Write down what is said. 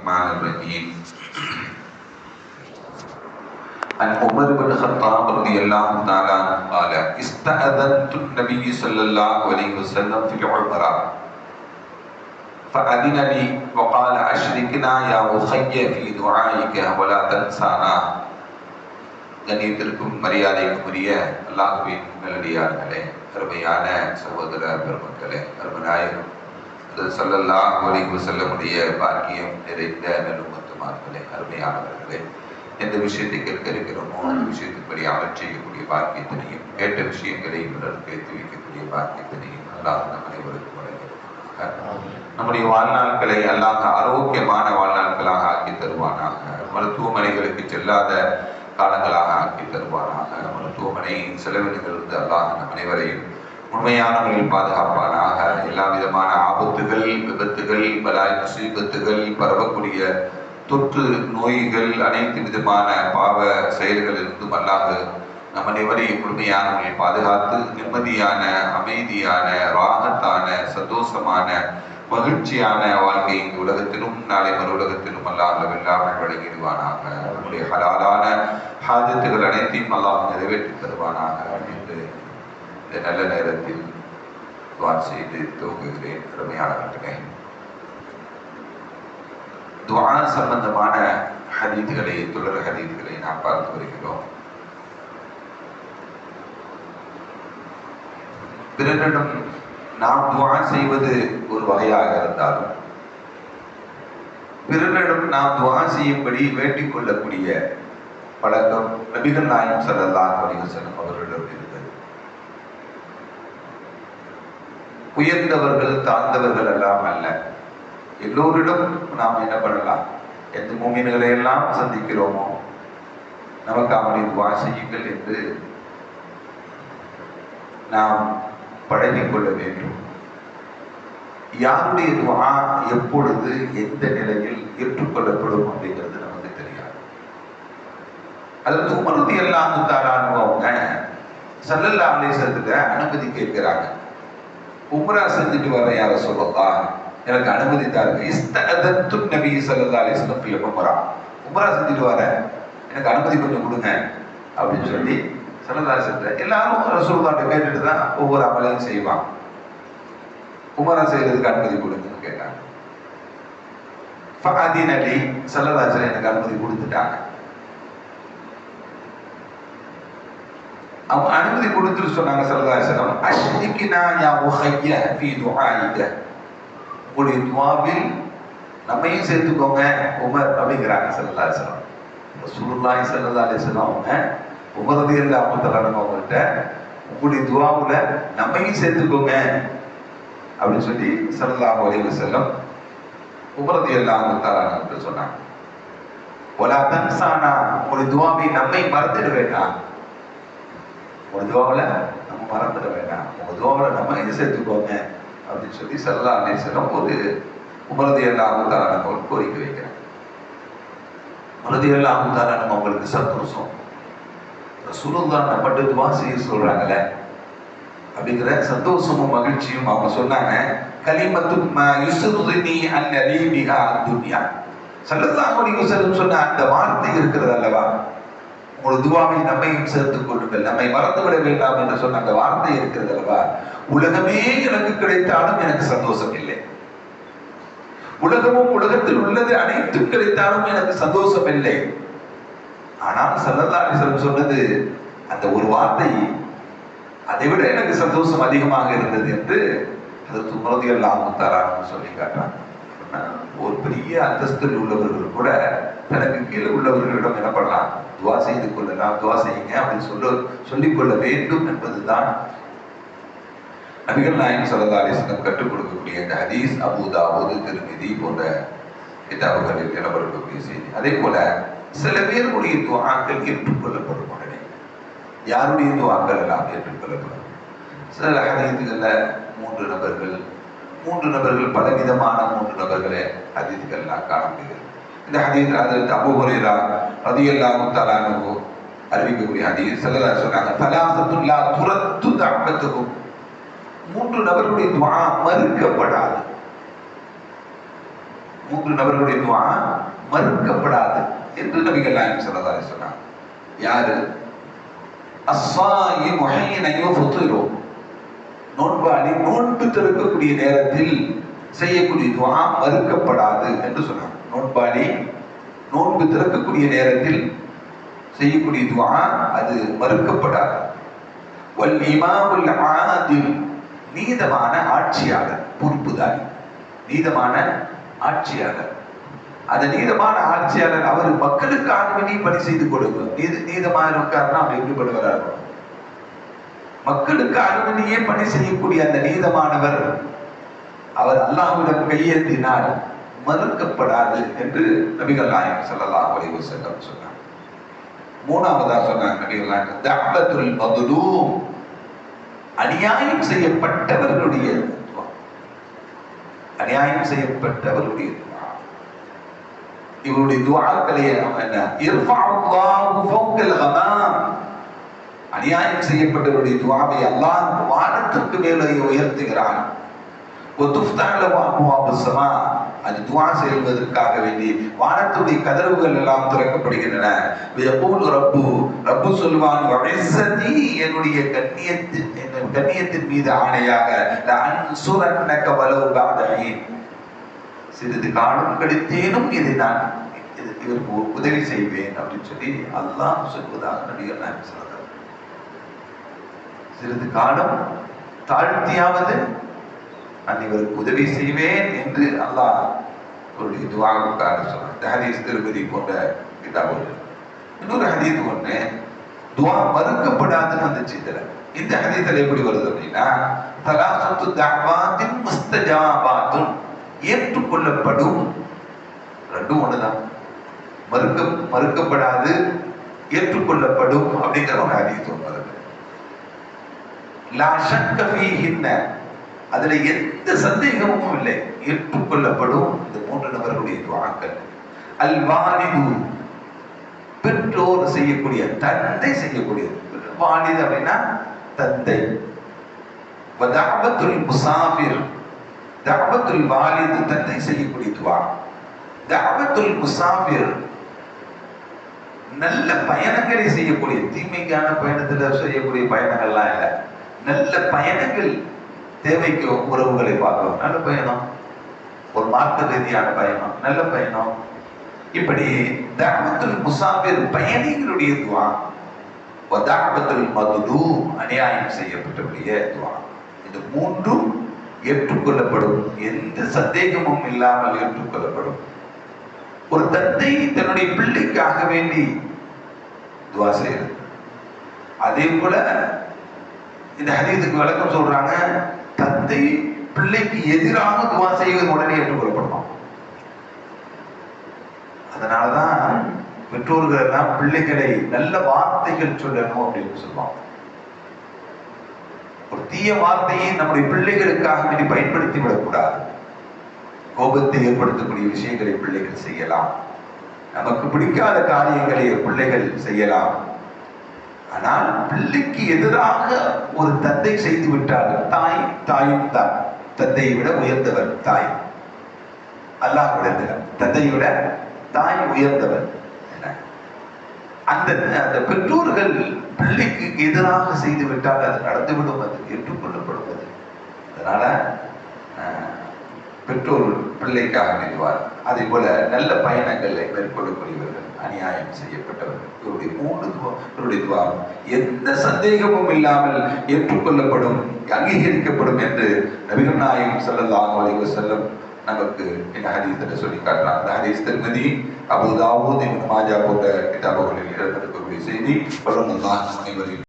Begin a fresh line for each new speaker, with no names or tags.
الرحمن الرحيم عن عمر بن الخطاب رضي الله تعالى عنه قال استأذنت النبي صلى الله عليه وسلم في العمرة فأذن لي وقال أشركنا يا أخي في دعائك ولا تنسانا கண்ணியத்திற்கும் மரியாதைக்கும் உரிய அல்லாஹுவின் நல்லடியார்களே அருமையான சகோதர பெருமக்களே அருமநாயகம் அது சொல்லல்லா ஒலிவு பாக்கியம் நிறைந்த நலுமத்துமார்களே அருமையானவர்களே எந்த விஷயத்தை கேட்க இருக்கிறோமோ அந்த விஷயத்தின்படி அமல் செய்யக்கூடிய பாக்கியத்தினையும் கேட்ட விஷயங்களை பிறருக்கு எடுத்து வைக்கக்கூடிய பாக்கியத்தினையும் அல்லாஹ் நம் அனைவருக்கும் நம்முடைய வாழ்நாட்களை அல்லாத ஆரோக்கியமான வாழ்நாட்களாக ஆக்கி தருவானாக. மருத்துவமனைகளுக்கு செல்லாத காலங்களாக ஆக்கி தருவானாக. மருத்துவமனை செலவினங்களிலிருந்து அல்லாஹ் நம் அனைவரையும் உண்மையான பாதுகாப்பானாக. எல்லா விதமான ஆபத்துகள் விபத்துகள் பலாய் முசீபத்துகள் பரவக்கூடிய தொற்று நோய்கள் அனைத்து விதமான பாவ செயல்களிலிருந்தும் அல்லாஹ் நம் அனைவரையும் முழுமையான பாதுகாத்து நிம்மதியான அமைதியான ராகத்தான சந்தோஷமான மகிழ்ச்சியான வாழ்க்கை இந்த உலகத்திலும் நாளை மறு உலகத்திலும் அல்லாஹ் இல்லாமல் வழங்கிடுவானாக. நம்முடைய ஹலாலான ஹாஜத்துகள் அனைத்தையும் அல்லாஹ் நிறைவேற்றி தருவானாக. என்று இந்த நல்ல நேரத்தில் துவா செய்து துவங்குகிறேன். அருமையானவர்களே. துவா சம்பந்தமான ஹதீதுகளை தொடர் ஹதீதுகளை நாம் பார்த்து வருகிறோம். பிறரிடம் நாம் துவா செய்வது ஒரு வகையாக இருந்தாலும் பிறரிடம் நாம் துவா செய்யும்படி வேண்டிக் கொள்ளக்கூடிய பழக்கம் நபிகள் நாயம் செல்லலாம் அலைஹி வஸல்லம் அவர்களிடம் இருந்தது. உயர்ந்தவர்கள் தாழ்ந்தவர்கள் எல்லாம் அல்ல. எல்லோரிடம் நாம் என்ன பண்ணலாம்? எந்த மூமின்களை எல்லாம் சந்திக்கிறோமோ? நமக்கு அவனை துவா செய்யுங்கள் என்று நாம் பழகிக்கொள்ள வேண்டும். யாருடைய துவா எப்பொழுது எந்த நிலையில் ஏற்றுக்கொள்ளப்படும் அப்படிங்கிறது நமக்கு தெரியாது. அது உமருதி எல்லாம் தாரானவங்க சல்லல்லா அலேசத்துல அனுமதி கேட்கிறாங்க. உம்ரா செஞ்சுட்டு வர யார சொல்லதா எனக்கு அனுமதி தாருங்க இஸ்தஅதத்து நபி ஸல்லல்லாஹு அலைஹி வஸல்லம் உம்ரா உம்ரா செஞ்சுட்டு வர. எனக்கு அனுமதி கொஞ்சம் கொடுங்க. அப்படின்னு சொல்லி சல்லல்லாஹு எல்லாரும் ரசூல்லாட்ட கேட்டுட்டு தான் ஒவ்வொரு அமலையும் செய்வான் உமரா செய்யறதுக்கு அனுமதி கொடுங்கன்னு கேட்டாங்க. ஃபகாதீன் அலி சல்லல்லாஹு எனக்கு அனுமதி கொடுத்துட்டாங்க. அவங்க அனுமதி கொடுத்துட்டு சொன்னாங்க சல்லல்லாஹு நான் யா உஹைய ஃபீ துஹாயிக உங்களுடைய துவாவில் நம்மையும் சேர்த்துக்கோங்க உமர் அப்படிங்கிறாங்க சரதாசனம் அலைஹி வஸல்லம். ரசூலுல்லாஹி அவங்க உமரதி ரலியல்லாஹு தஆலா அவங்கள்ட்ட உங்களுடைய துவாவில் நம்மையும் சேர்த்துக்கோங்க அப்படின்னு சொல்லி சரதா அலைஹி செல்லம் உமர் எல்லாம் தஆலா சொன்னாங்க. ஒலா தன்சானா உங்களுடைய துவாவை நம்மை மறந்துட வேண்டாம். மதுவாவில் நம்ம மறந்துட வேண்டாம் உங்க நம்ம இது சேர்த்துக்கோங்க? அப்படின்னு சொல்லி சல்லா அலிஸ்லம் ஒரு உமரதி அல்லா நம்ம கோரிக்கை வைக்கிறேன் மருதி அல்லாஹால அவங்களுக்கு சந்தோஷம். சுருந்தான் நம்மட்டு துவா செய்ய சொல்றாங்கல்ல? அப்படிங்கிற சந்தோஷமும் மகிழ்ச்சியும் அவங்க சொன்னாங்க. கலிமத்து யுசுருதினி அன் அலீபிகா துன்யா. சல்லல்லாஹு அலைஹி வஸல்லம் சொன்ன அந்த வார்த்தை இருக்கிறது அல்லவா? உங்களோட துவாவை நம்மையும் சேர்த்துக் கொள்ளுங்கள். நம்மை மறந்து விட வேண்டாம் என்று சொன்ன அந்த வார்த்தை இருக்கிறது அல்லவா? உலகமே எனக்கு கிடைத்தாலும் எனக்கு சந்தோஷம் இல்லை. உலகமும் உலகத்தில் உள்ளது அனைத்தும் கிடைத்தாலும் எனக்கு சந்தோஷம் இல்லை. ஆனால் சல்லல்லாஹு சொன்னது அந்த ஒரு வார்த்தை அதை விட எனக்கு சந்தோஷம் அதிகமாக இருந்தது என்று அது துமரதி எல்லாம் தரான்னு சொல்லி காட்டுறாங்க. ஒரு பெரிய அந்தஸ்தில் உள்ளவர்கள் கூட தனக்கு கீழே உள்ளவர்களிடம் என்ன பண்ணலாம்? துவா செய்து கொள்ளலாம். துவா செய்யுங்க அப்படின்னு சொல்ல சொல்லிக் கொள்ள வேண்டும் என்பதுதான் நபிகள் நாயகம் சரதா அலிஸ்லம் கற்றுக் கொடுக்கக்கூடிய இந்த ஹதீஸ். அபுதாபுது திருமிதி போன்ற கிதாபுகளில் இடம்பெறக்கூடிய செய்தி. அதே போல சில பேருடைய துவாக்கள் ஏற்றுக்கொள்ளப்படும் உடனே. யாருடைய துவாக்கள் எல்லாம் ஏற்றுக்கொள்ளப்படும்? சில ஹதீதுகள்ல மூன்று நபர்கள் மூன்று நபர்கள் பலவிதமான மூன்று நபர்களே ஹதீதுகள்லாம் காண முடிகிறது இந்த ஹதீஸ் அதில் அபு ஹுரைரா ரதியல்லாஹு தஆலாஹு அறிவிக்கக்கூடிய ஹதீஸ் செல்லலா சொன்னாங்க தலாசத்துல்லா துரத்து தாக்கத்துக்கும் மூன்று நபர்களுடைய துவா மறுக்கப்படாது. மூன்று நபர்களுடைய துவா மறுக்கப்படாது என்று நபிகள் நாயகம் ஸல்லல்லாஹு சொன்னாங்க. யாரு? அஸ்வாயி முஹையினையோ ஃபுத்திரோ நோன்பாளி நோன்பு திறக்கக்கூடிய நேரத்தில் செய்யக்கூடிய துவா மறுக்கப்படாது என்று சொன்னார் நோன்பாளி நோன்பு திறக்கக்கூடிய நேரத்தில் செய்யக்கூடிய துவா அது மறுக்கப்படாது. வல் இமாமுல் ஆதில் நீதமான ஆட்சியாளர் பொறுப்புதாரி. நீதமான ஆட்சியாளர் அந்த நீதமான ஆட்சியாளர் அவர் மக்களுக்கு ஆண்மணி பணி செய்து கொடுக்கும் நீத நீதமாக இருக்காருன்னா அவர் எப்படி பண்ணுவாரா மக்களுக்கு மக்களுக்காக பணி செய்யக்கூடிய அந்த நீதமானவர் அவர் அல்லாஹ்விடம் கையேந்தினால் மறுக்கப்படாது என்று நபிகள் நாயகம் சொல்லலாம் வலிவு செல்லம் சொன்னார். மூணாவதா சொன்னாங்க நபிகள் நாயகம் தப்பத்துல் மதுலூம் அநியாயம் செய்யப்பட்டவர்களுடைய அநியாயம் செய்யப்பட்டவர்களுடைய இவருடைய துவாக்களை என்ன? இர்ஃபஅல்லாஹு ஃபௌகல் அநியாயம் செய்யப்பட்டவருடைய துவாவை அல்லாஹ் வானத்திற்கு மேலே உயர்த்துகிறான். அது துவா செய்வதற்காக வேண்டி வானத்துடைய கதவுகள் எல்லாம் திறக்கப்படுகின்றன. ரப்பு ரப்பு சொல்வான் என்னுடைய கண்ணியத்தின் என் கண்ணியத்தின் மீது ஆணையாக சிறிது காலம் கழித்தேனும் இதை நான் இதற்கு இவருக்கு உதவி செய்வேன் அப்படின்னு சொல்லி அல்லாஹ் சொல்வதாக நடிகர் நாயகம் சிறிது காலம் தாழ்த்தியாவது நான் இவருக்கு உதவி செய்வேன் என்று அல்லாஹ் அவருடைய துவாவுக்காக சொன்னார் இந்த ஹதீஸ் திருப்பதி போன்ற கிதாபுகள். இன்னொரு ஹதீஸ் ஒன்று துவா மறுக்கப்படாதுன்னு வந்துச்சு இதுல இந்த ஹதீஸ்ல எப்படி வருது அப்படின்னா தலாசத்து தஅவாத்தின் முஸ்தஜாபாத்தும் ஏற்றுக்கொள்ளப்படும். ரெண்டும் ஒண்ணுதான். மறுக்க மறுக்கப்படாது ஏற்றுக்கொள்ளப்படும் அப்படிங்கிற ஒரு ஹதீஸ் ஒன்று வருது. அதுல எந்த சந்தேகமும் இல்லை. ஏற்றுக்கொள்ளப்படும் இந்த மூன்று நபர்களுடைய துவாக்கள். அல்வாலிபு பெற்றோர் செய்யக்கூடிய தந்தை செய்யக்கூடிய வாலிது அப்படின்னா தந்தை. வதாபத்துல் முசாஃபிர். தாபத்துல் வாலிது தந்தை செய்யக்கூடிய துவா. தாபத்துல் முசாஃபிர் நல்ல பயணங்களை செய்யக்கூடிய தீமைக்கான பயணத்துல செய்யக்கூடிய பயணங்கள்லாம் இல்லை. நல்ல பயணங்கள் தேவைக்கும் உறவுகளை பார்க்கிறோம் நல்ல பயணம். ஒரு மார்க்க ரீதியான பயணம். நல்ல பயணம். இப்படி தாபத்துல் முசாபிர் பயணிகளுடைய துவா வதாபத்துல் மதுது அநியாயம் செய்யப்பட்டவருடைய துவா. இந்த மூன்றும் ஏற்றுக்கொள்ளப்படும் எந்த சந்தேகமும் இல்லாமல் ஏற்றுக்கொள்ளப்படும். ஒரு தந்தை தன்னுடைய பிள்ளைக்காக வேண்டி துவா செய்யறது அதே போல இந்த ஹதீஸுக்கு விளக்கம் சொல்றாங்க தந்தை பிள்ளைக்கு எதிராக துவா செய்வது உடனே ஏற்றுக்கொள்ளப்படணும் அதனாலதான் பெற்றோர்கள் எல்லாம் பிள்ளைகளை நல்ல வார்த்தைகள் சொல்லணும் அப்படின்னு சொல்லுவாங்க. ஒரு தீய வார்த்தையை நம்முடைய பிள்ளைகளுக்காக வேண்டி பயன்படுத்தி விடக்கூடாது கோபத்தை ஏற்படுத்தக்கூடிய விஷயங்களை பிள்ளைகள் செய்யலாம். நமக்கு பிடிக்காத காரியங்களை பிள்ளைகள் செய்யலாம். ஆனால் பிள்ளைக்கு எதிராக ஒரு தந்தை செய்து விட்டால் தாய் தாயும் தான். தந்தையை விட உயர்ந்தவர் தாய். அல்லாஹ் உயர்ந்தவர். தந்தையை விட தாய் உயர்ந்தவர் என்ன? அந்த அந்த பெற்றோர்கள் பிள்ளைக்கு எதிராக செய்து விட்டால் அது நடந்துவிடும் அது ஏற்றுக்கொள்ளப்படுவது அதனால பெற்றோர் பிள்ளைக்காக நிறுவார் அதே போல நல்ல பயணங்களை மேற்கொள்ளக்கூடியவர்கள் அநியாயம் செய்யப்பட்டவர்கள் இவருடைய மூன்று இவருடைய துவாரம் எந்த சந்தேகமும் இல்லாமல் ஏற்றுக்கொள்ளப்படும் அங்கீகரிக்கப்படும் என்று நபிகள் நாயகம் செல்லலாம் அலைஹி செல்லும் நமக்கு இந்த ஹதீஸில் சொல்லி காட்டுறாங்க அந்த ஹதீஸ் திருமதி அபுதாவூத் மாஜா போன்ற கிதாபுகளில் இடம்பெறக்கூடிய செய்தி. பலன் அனைவரையும்